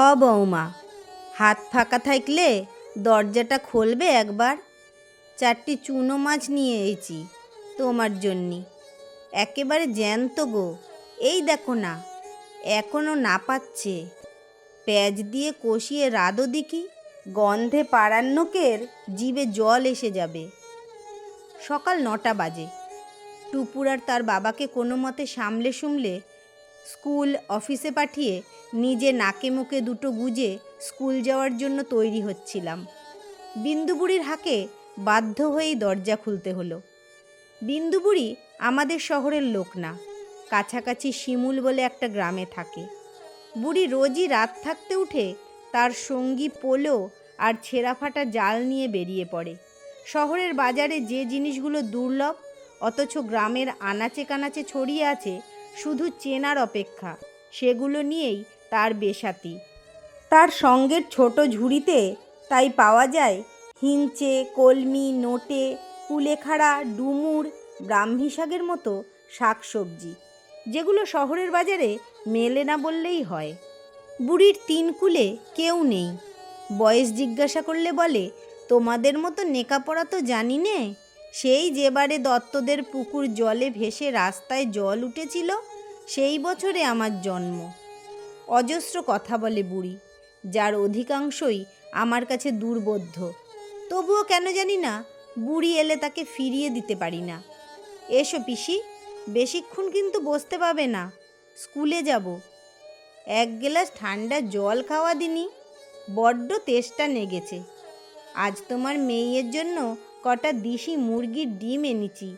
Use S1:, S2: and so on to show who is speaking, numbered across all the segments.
S1: অ বৌমা হাত ফাঁকা থাকলে দরজাটা খুলবে একবার। চারটি চুনো মাছ নিয়ে এসেছি তোমার জন্যে। একেবারে জ্যান্ত গো। এই দেখো না, এখনও না পাচ্ছে। পেঁয়াজ দিয়ে কষিয়ে রাদো দেখি, গন্ধে পাড়ার নোকের জিভে জল এসে যাবে। সকাল নটা বাজে। টুপুর আর তার বাবাকে কোনো মতে সামলে সুমলে স্কুল, অফিসে পাঠিয়ে নিজে নাকে মুখে দুটো গুজে স্কুল যাওয়ার জন্য তৈরি হচ্ছিলাম। বিন্দুবুড়ির হাকে বাধ্য হয়েই দরজা খুলতে হলো। বিন্দুবুড়ি আমাদের শহরের লোক না, কাছাকাছি শিমুল বলে একটা গ্রামে থাকে। বুড়ি রোজই রাত থাকতে উঠে তার সঙ্গী পোলো আর ছেঁড়া ফাটা জাল নিয়ে বেরিয়ে পড়ে। শহরের বাজারে যে জিনিসগুলো দুর্লভ, অথচ গ্রামের আনাচে কানাচে ছড়িয়ে আছে, শুধু চেনার অপেক্ষা, সেগুলো নিয়েই তার বেসাতি তার সঙ্গের ছোট ঝুড়িতে তাই পাওয়া যায় হিঞ্চে কলমি, নোটে, কুলেখাড়া, ডুমুর ব্রাহ্মী শাকের মতো শাকসবজি, যেগুলো শহরের বাজারে মেলে না বললেই হয়। বুড়ির তিন কুলে কেউ নেই। বয়স জিজ্ঞাসা করলে বলে, তোমাদের মতো নেকাপড়া তো জানি নে, সেই যেবারে দত্তদের পুকুর জলে ভেসে রাস্তায় জল উঠেছিল, সেই বছরে আমার জন্ম। অজস্র কথা বলে বুড়ি, যার অধিকাংশই আমার কাছে দুর্বোধ্য। তবুও কেন জানি না, বুড়ি এলে তাকে ফিরিয়ে দিতে পারি না। এসো পিসি, বেশিক্ষণ কিন্তু বসতে পাবে না, স্কুলে যাব। এক গ্লাস ঠান্ডা জল খাওয়া দিনি, বড্ড তেষ্টা নেগেছে। আজ তোমার মেয়ের জন্য কটা দিশি মুরগির ডিম এনেছি,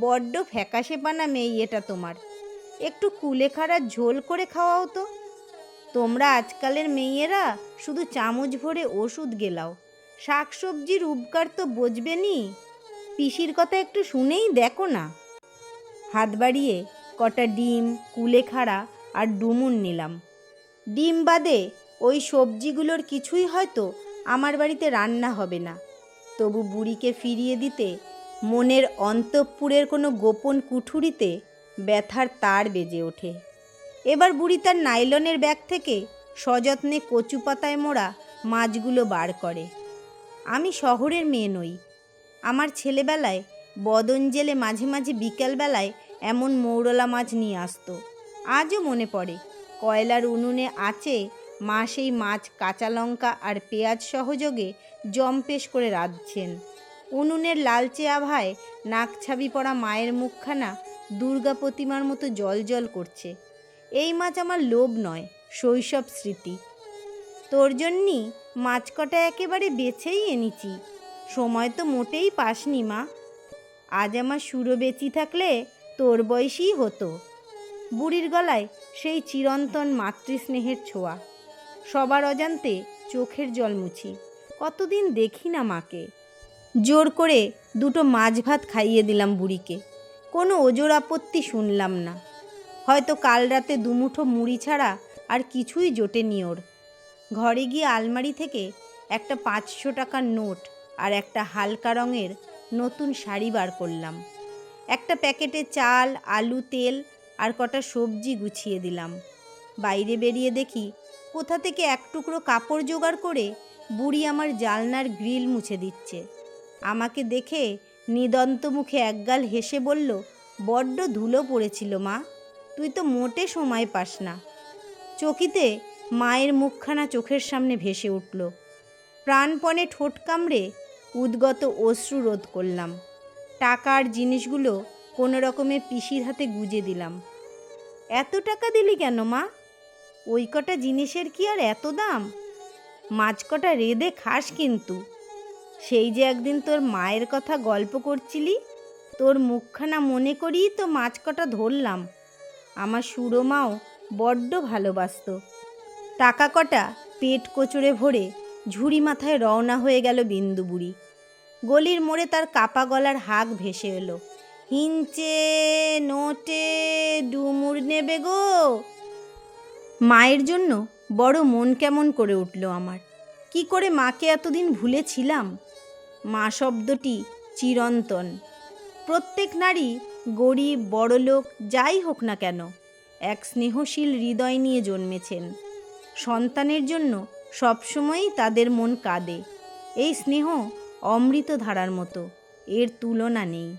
S1: বড্ড ফ্যাকাশে পানা মেয়েটা তোমার। একটু কুলেখাড়া ঝোল করে খাওয়াও তো। তোমরা আজকালের মেয়েরা শুধু চামচ ভরে ওষুধ গেলাও। শাকসবজির উপকার তো বুঝবে নি পিসির কথা একটু শুনেই দেখো না। হাত বাড়িয়ে কটা ডিম কুলেখাড়া আর ডুমুন নিলাম। ডিম বাদে ওই সবজিগুলোর কিছুই হয়তো আমার বাড়িতে রান্না হবে না। তবু বুড়িকে ফিরিয়ে দিতে মনের অন্তঃপুরের কোনো গোপন কুঠুরিতে ব্যথার তার বেজে ওঠে। এবার বুড়ি তার নাইলনের ব্যাগ থেকে সযত্নে কচু পাতায় মোড়া মাছগুলো বার করে। আমি শহরের মেয়ে নই। আমার ছেলেবেলায় বদন জেলে মাঝে মাঝে বিকেলবেলায় এমন মৌরলা মাছ নিয়ে আসতো। আজও মনে পড়ে, কয়লার উনুনে আছে মা সেই মাছ কাঁচা লঙ্কা আর পেঁয়াজ সহযোগে জম্পেশ করে রাঁধছেন। উনুনের লালচে আভায় নাক ছাবি পড়া মায়ের মুখখানা দুর্গা প্রতিমার মতো জল জল করছে। এই মাছ আমার লোভ নয়, শৈশব স্মৃতি। তোর জন্যই মাছ কটা একেবারে বেছেই এনেছি। সময় তো মোটেই পাসনি, মা। আজ আমার সুরো বেঁচি থাকলে তোর বয়সই হতো। বুড়ির গলায় সেই চিরন্তন মাতৃস্নেহের ছোঁয়া। সবার অজান্তে চোখের জল মুছি। কতদিন দেখি না মাকে। জোর করে দুটো মাছ ভাত খাইয়ে দিলাম বুড়িকে। কোনো ওজোর আপত্তি শুনলাম না। হয়তো কাল রাতে দুমুঠো মুড়ি ছাড়া আর কিছুই জোটেনি ওর। ঘরে গিয়ে আলমারি থেকে একটা পাঁচশো টাকার নোট আর একটা হালকা রঙের নতুন শাড়ি বার করলাম। একটা প্যাকেটে চাল, আলু, তেল আর কটা সবজি গুছিয়ে দিলাম। বাইরে বেরিয়ে দেখি কোথা থেকে এক টুকরো কাপড় জোগাড় করে বুড়ি আমার জালনার গ্রিল মুছে দিচ্ছে। আমাকে দেখে নিদন্ত মুখে একগাল হেসে বলল, বড্ড ধুলো পড়েছিল মা। তুই তো মোটে সময় পাস না। চকিতে মায়ের মুখখানা চোখের সামনে ভেসে উঠল। প্রাণপণে ঠোঁট কামড়ে উদ্গত অশ্রু রোধ করলাম। টাকার জিনিসগুলো কোনো রকমে পিসির হাতে গুজে দিলাম। এত টাকা দিলি কেন মা? ওই কটা জিনিসের কি আর এত দাম? মাছ কটা রেঁধে খাস কিন্তু। সেই যে একদিন তোর মায়ের কথা গল্প করছিলি, তোর মুখখানা মনে করেই তো মাছ কটা ধরলাম। আমার সুরমাও বড্ড ভালোবাসত। টাকা কটা পেট কোচড়ে ভরে ঝুড়ি মাথায় রওনা হয়ে গেল বিন্দু বুড়ি। গলির মোড়ে তার কাপা গলার হাক ভেসে এলো। হিঞ্চে নোটে ডুমুর নেবে গো। মায়ের জন্য বড় মন কেমন করে উঠল আমার। কি করে মাকে এতদিন ভুলেছিলাম? মা শব্দটি চিরন্তন। প্রত্যেক নারী গরিব, বড়লোক, যাই হোক না কেন, এক স্নেহশীল হৃদয় নিয়ে জন্মেছেন। সন্তানের জন্য সবসময়ই তাদের মন কাঁদে। এই স্নেহ অমৃত ধারার মতো, এর তুলনা নেই।